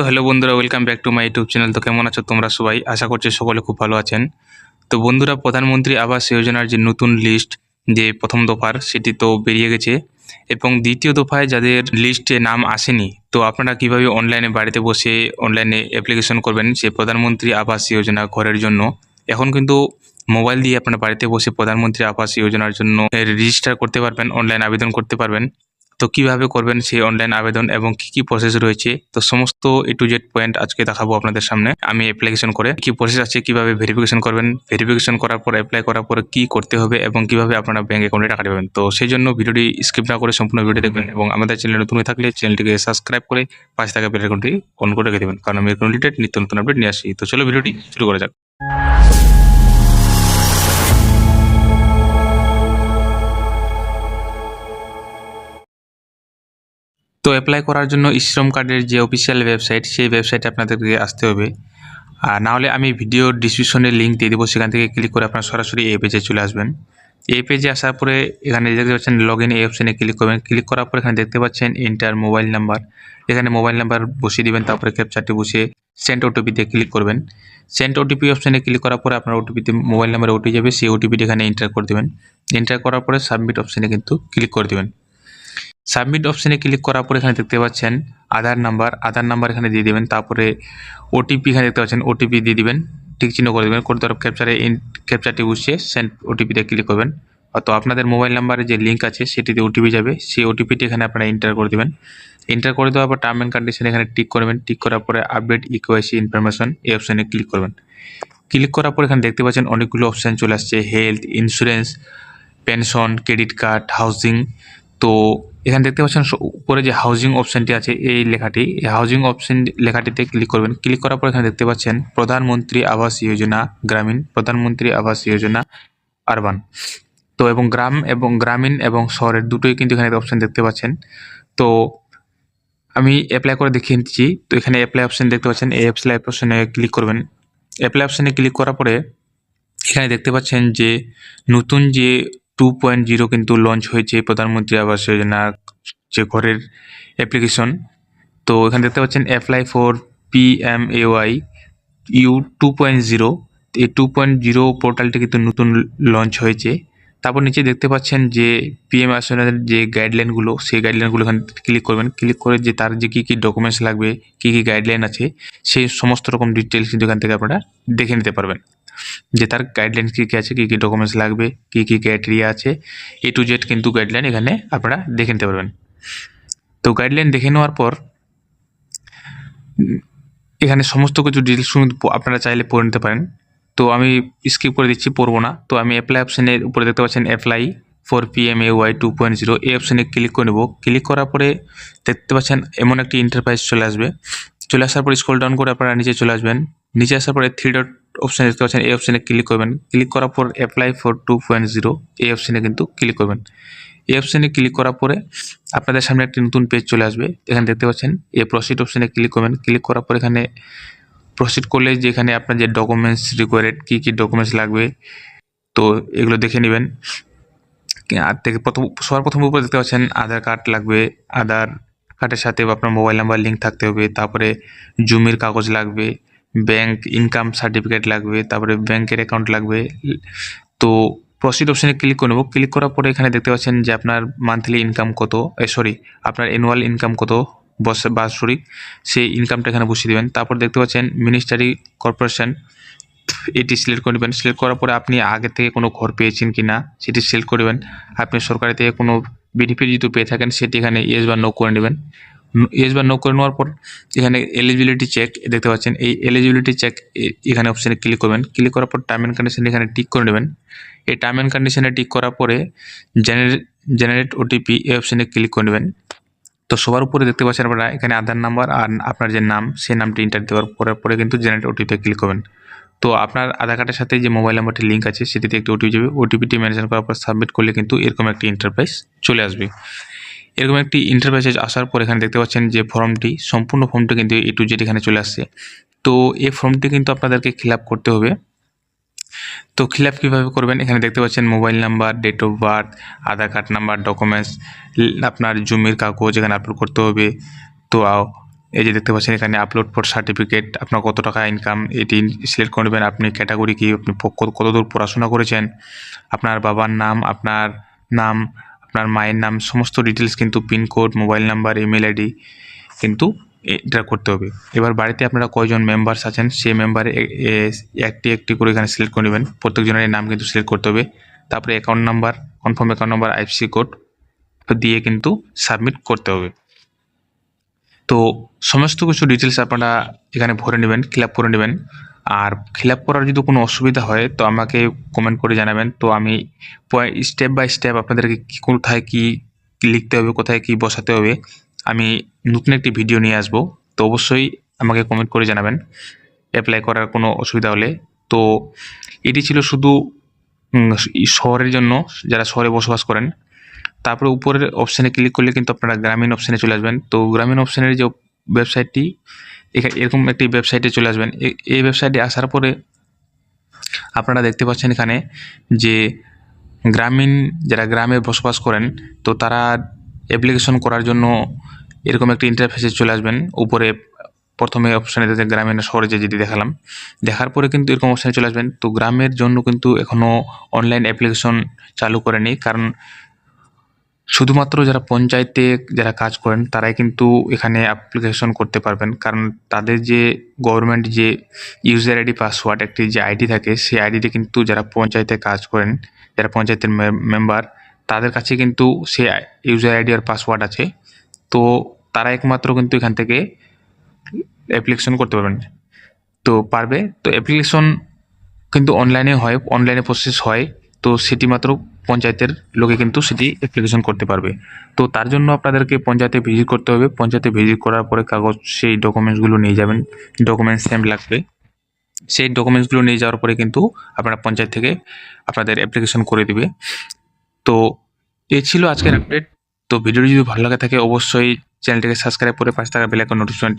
So hello বন্ধুরা welcome back to my YouTube channel তো কেমন আছো তোমরা সবাই? আশা করছি সকলে খুব ভালো আছেন। তো বন্ধুরা, প্রধানমন্ত্রী আবাস যোজনার যে নতুন লিস্ট যে প্রথম দফার, সেটি তো বেরিয়ে গেছে। এবং দ্বিতীয় দফায় যাদের লিস্টে নাম আসেনি, তো আপনারা কীভাবে অনলাইনে বাড়িতে বসে অনলাইনে অ্যাপ্লিকেশন করবেন সে প্রধানমন্ত্রী আবাস যোজনা ঘরের জন্য? এখন কিন্তু মোবাইল দিয়ে আপনারা বাড়িতে বসে প্রধানমন্ত্রী আবাস যোজনার জন্য রেজিস্টার করতে পারবেন অনলাইন আবেদন করতে পারবেন। তো কীভাবে করবেন সেই অনলাইন আবেদন এবং কি কি প্রসেস রয়েছে? তো সমস্ত এ টু জেড পয়েন্ট আজকে দেখাবো আপনাদের সামনে। আমি অ্যাপ্লিকেশন করে কি প্রসেস আছে, কীভাবে ভেরিফিকেশন করবেন ভেরিফিকেশন করার পর অ্যাপ্লাই করার পরে কি করতে হবে এবং কীভাবে আপনারা ব্যাঙ্ক অ্যাকাউন্টে টাকা দেবেন তো সেই জন্য ভিডিওটি স্কিপ না করে সম্পূর্ণ ভিডিও দেখবেন এবং আমাদের চ্যানেল নতুন থাকলে চ্যানেলটিকে সাবস্ক্রাইব করে পাশে থাকা বেল আইকনটি অন করে রেখে দেবেন। কারণ আমি এরকম রিলেটেড নিত্য নতুন আপডেট নিয়ে আসি। তো চলো ভিডিওটি শুরু করা যাক। অ্যাপ্লাই করার জন্য শ্রম কার্ডের যে অফিসিয়াল ওয়েবসাইট সেই ওয়েবসাইটে আপনাদেরকে আসতে হবে। আর না হলে আমি ভিডিও ডিসক্রিপশনে লিঙ্ক দিয়ে দেবো, সেখান থেকে ক্লিক করে আপনারা সরাসরি এই পেজে চলে আসবেন। এই পেজে আসার পরে এখানে দেখতে পাচ্ছেন লগ ইন এই অপশানে ক্লিক করবেন। ক্লিক করার পর এখানে দেখতে পাচ্ছেন ইন্টার মোবাইল নাম্বার এখানে মোবাইল নাম্বার বসিয়ে দিবেন, তারপরে ক্যাপচারটি বসিয়ে সেন্ড ওটিপিতে ক্লিক করবেন। সেন্ট ওটিপি অপশানে ক্লিক করার পরে আপনার ওটিপিতে মোবাইল নাম্বারে ওটি যাবে, সেই ওটিপিটি এখানে এন্টার করে দেবেন। এন্টার করার পরে সাবমিট অপশানে কিন্তু ক্লিক করে দেবেন। সাবমিট অপশানে ক্লিক করার পর এখানে দেখতে পাচ্ছেন আধার নাম্বার আধার নাম্বার এখানে দিয়ে দেবেন। তারপরে ওটিপি এখানে দেখতে পাচ্ছেন ওটিপি দিয়ে দিবেন ঠিক চিহ্ন করে দেবেন। করে দেওয়ার ক্যাপচারে ক্যাপচারটি বসিয়ে সেন্ড ওটিপিতে ক্লিক করবেন। তো আপনাদের মোবাইল নাম্বারে যে লিঙ্ক আছে, সেটিতে ওটিপি যাবে। সেই ওটিপিটি এখানে আপনারা এন্টার করে দেবেন। এন্টার করে দেওয়ার পর টার্ম অ্যান্ড কন্ডিশন এখানে টিক করবেন। টিক করার পরে আপডেট ইকোয়াইসি ইনফরমেশন এই অপশানে ক্লিক করবেন। ক্লিক করার পর এখানে দেখতে পাচ্ছেন অনেকগুলো অপশান চলে আসছে। Health insurance pension credit card housing তো এখানে দেখতে পাচ্ছেন উপরে যে হাউজিং অপশানটি আছে, এই লেখাটি, এই হাউজিং অপশান লেখাটিতে ক্লিক করবেন। ক্লিক করার পর এখানে দেখতে পাচ্ছেন প্রধানমন্ত্রী আবাস যোজনা, গ্রামীণ প্রধানমন্ত্রী আবাস যোজনা আরবান তো এবং গ্রাম এবং গ্রামীণ এবং শহরের দুটোই কিন্তু এখানে অপশান দেখতে পাচ্ছেন। তো আমি অ্যাপ্লাই করে দেখিয়ে দিচ্ছি। তো এখানে অ্যাপ্লাই অপশান দেখতে পাচ্ছেন, এই অ্যাপ্লাই অপশানে ক্লিক করবেন। অ্যাপ্লাই অপশানে ক্লিক করার পরে এখানে দেখতে পাচ্ছেন যে নতুন যে টু পয়েন্ট জিরো কিন্তু লঞ্চ হয়েছে প্রধানমন্ত্রী আবাস যোজনা যে ঘরের অ্যাপ্লিকেশন তো এখানে দেখতে পাচ্ছেন apply for P M A Y U two point zero এই টু পয়েন্ট জিরো পোর্টালটি কিন্তু নতুন লঞ্চ হয়েছে। তারপর নিচে দেখতে পাচ্ছেন যে পিএম আসনের যে গাইডলাইনগুলো সেই গাইডলাইনগুলো এখানে ক্লিক করবেন। ক্লিক করে যে তার যে কী কী ডকুমেন্টস লাগবে, কী কী গাইডলাইন আছে, সেই সমস্ত রকম ডিটেলস কিন্তু এখান থেকে আপনারা দেখে নিতে পারবেন। যে তার গাইডলাইন কী কী আছে, কী কী ডকুমেন্টস লাগবে, কী কী ক্রাইটেরিয়া আছে এ টু জেড কিন্তু গাইডলাইন এখানে আপনারা দেখে নিতে পারবেন। তো গাইডলাইন দেখে নেওয়ার পর, এখানে সমস্ত কিছু ডিটেলস আপনারা চাইলে পড়ে নিতে পারেন। তো আমি স্কিপ করে দিচ্ছি, পড়ব না। তো আমি অ্যাপ্লাই অপশানের উপরে দেখতে পাচ্ছেন apply for P M A Y two point zero এই অপশানে ক্লিক করে নেব। ক্লিক করার পরে দেখতে পাচ্ছেন এমন একটি ইন্টারপ্রাইজ চলে আসবে। চলে আসার পর স্ক্রল ডাউন করে আপনারা নিচে চলে আসবেন। নিচে আসার পরে থ্রি ডট অপশান দেখতে পাচ্ছেন, এই অপশানে ক্লিক করবেন। ক্লিক করার পর apply for two point zero এই অপশানে কিন্তু ক্লিক করবেন। এই অপশানে ক্লিক করার পরে আপনাদের সামনে একটি নতুন পেজ চলে আসবে। এখানে দেখতে পাচ্ছেন, এই প্রসিড অপশানে ক্লিক করবেন। ক্লিক করার পর এখানে প্রসিড করলে যেখানে আপনার যে ডকুমেন্টস রিকোয়ারেড কী কী ডকুমেন্টস লাগবে, তো এগুলো দেখে নেবেন। আর থেকে প্রথম, সবার প্রথম উপরে দেখতে পাচ্ছেন, আধার কার্ড লাগবে, আধার কার্ডের সাথে আপনার মোবাইল নাম্বার লিঙ্ক থাকতে হবে, তারপরে জমির কাগজ লাগবে ব্যাংক ইনকাম সার্টিফিকেট লাগবে, তারপরে ব্যাংকের অ্যাকাউন্ট লাগবে। তো প্রসিড অপশানে ক্লিক করে নেব ক্লিক করার পরে এখানে দেখতে পাচ্ছেন যে আপনার মান্থলি ইনকাম কত সরি আপনার অ্যানুয়াল ইনকাম কত, বস বাৎসরিক সেই ইনকামটা এখানে বসিয়ে দেবেন। তারপর দেখতে পাচ্ছেন মিনিস্টারি কর্পোরেশন এটি সিলেক্ট করে নেবেন। সিলেক্ট করার পরে আপনি আগে থেকে কোনো ঘর পেয়েছেন কি না, সেটি সিলেক্ট করবেন আপনি সরকারি থেকে কোনো বেনিফিট যদি পেয়ে থাকেন, সেটি এখানে ইয়েস বা নো করে নেবেন। ইয়েস বা নো করে নেওয়ার পর এখানে এলিজিবিলিটি চেক দেখতে পাচ্ছেন। এই এলিজিবিলিটি চেক এখানে অপশানে ক্লিক করবেন। ক্লিক করার পর টার্ম অ্যান্ড কন্ডিশন এখানে টিক করে নেবেন। এই টার্ম অ্যান্ড কন্ডিশনে টিক করার পরে জেনারেট জেনারেট ওটিপি এই অপশানে ক্লিক করে নেবেন। তো সবার উপরে দেখতে পাচ্ছেন আপনারা এখানে আধার নাম্বার আর আপনার যে নাম, সেই নামটি এন্টার দেওয়ার পরে পরে কিন্তু জেনারেট ওটিপিতে ক্লিক করবেন। তো আপনার আধার কার্ডের সাথে যে মোবাইল নাম্বারটি লিঙ্ক আছে, সেটিতে একটি ওটিপি যাবে। ওটিপিটি মেনশন করার পর সাবমিট করলে কিন্তু এরকম একটি ইন্টারপ্রাইজ চলে আসবে। এরকম একটি ইন্টারপ্রাইজ আসার পর এখানে দেখতে পাচ্ছেন যে ফর্মটি সম্পূর্ণ ফর্মটি কিন্তু এ টু জেড এখানে চলে আসছে। তো এই ফর্মটি কিন্তু আপনাদেরকে ফিল করতে হবে। তো ফিল কীভাবে করবেন? এখানে দেখতে পাচ্ছেন mobile number date of birth Aadhaar card number documents আপনার জমির কাগজ এখানে আপলোড করতে হবে। তো এই যে দেখতে পাচ্ছেন এখানে আপলোড ফর সার্টিফিকেট আপনার কত টাকা ইনকাম এটি সিলেক্ট করে নেবেন। আপনি ক্যাটাগরি কি, আপনি কত- কতদূর পড়াশোনা করেছেন, আপনার বাবার নাম, আপনার নাম আপনার মায়ের নাম, সমস্ত ডিটেলস কিন্তু pincode mobile number email ID কিন্তু এটা করতে হবে। এবার বাড়িতে আপনারা কয়জন মেম্বার্স আছেন, সেই মেম্বারে একটি একটি করে এখানে সিলেক্ট করে নেবেন। প্রত্যেকজনের নাম কিন্তু সিলেক্ট করতে হবে। তারপরে account number confirm account number IFSC code দিয়ে কিন্তু সাবমিট করতে হবে। তো সমস্ত কিছু ডিটেলস আপনারা এখানে ভরে নেবেন ফিল আপ করে নেবেন। আর ফিল আপ করার যদি কোনো অসুবিধা হয়, তো আমাকে কমেন্ট করে জানাবেন। তো আমি স্টেপ বাই স্টেপ আপনাদেরকে কোথায় কি লিখতে হবে, কোথায় কি বসাতে হবে, আমি নতুন একটি ভিডিও নিয়ে আসব। তো অবশ্যই আমাকে কমেন্ট করে জানাবেন। অ্যাপ্লাই করার কোনো অসুবিধা হলে। তো এটি ছিল শুধু শহরের জন্য যারা শহরে বসবাস করেন। তারপরে উপরের অপশানে ক্লিক করলে কিন্তু আপনারা গ্রামীণ অপশানে চলে আসবেন। তো গ্রামীণ অপশানের যে ওয়েবসাইটটি এরকম একটি ওয়েবসাইটে চলে আসবেন। এই ওয়েবসাইটে আসার পরে আপনারা দেখতে পাচ্ছেন এখানে যে গ্রামীণ যারা গ্রামে বসবাস করেন, তো তারা অ্যাপ্লিকেশন করার জন্য এরকম একটি ইন্টারফেসে চলে আসবেন। উপরে প্রথমে অপশানে যে গ্রামীণ শহরে যে যেটি দেখালাম, দেখার পরে কিন্তু এরকম অপশানে চলে আসবেন। তো গ্রামের জন্য কিন্তু এখনও অনলাইন অ্যাপ্লিকেশন চালু করেনি, কারণ শুধুমাত্র যারা পঞ্চায়েতে যারা কাজ করেন, তারাই কিন্তু এখানে অ্যাপ্লিকেশন করতে পারবেন। কারণ তাদের যে গভর্নমেন্ট যে ইউজার আইডি পাসওয়ার্ড একটি যে আইডি থাকে, সেই আইডিতে কিন্তু যারা পঞ্চায়েতে কাজ করেন, যারা পঞ্চায়েতের মেম্বার তাদের কাছে কিন্তু সেই ইউজার আইডি আর পাসওয়ার্ড আছে। তো তারা একমাত্র কিন্তু এখান থেকে অ্যাপ্লিকেশন করতে পারবেন। তো পারবে। তো অ্যাপ্লিকেশন কিন্তু অনলাইনে হয় অনলাইনে প্রসেস হয়। তো সেটি মাত্র পঞ্চায়েতের লোকে কিন্তু সেটি অ্যাপ্লিকেশন করতে পারবে। তো তার জন্য আপনাদেরকে পঞ্চায়েতে ভিজিট করতে হবে। পঞ্চায়েতে ভিজিট করার পরে কাগজ, সেই ডকুমেন্টসগুলো নিয়ে যাবেন। ডকুমেন্টস স্ট্যাম্প লাগবে। সেই ডকুমেন্টসগুলো নিয়ে যাওয়ার পরে কিন্তু আপনারা পঞ্চায়েত থেকে আপনাদের অ্যাপ্লিকেশন করে দিবে। তো এই ছিল আজকের আপডেট তো ভিডিওটি যদি ভালো লাগে থাকে, অবশ্যই চ্যানেলটিকে সাবস্ক্রাইব করে পাশে থাকা বেলাইকন নোটিফিকেশনটি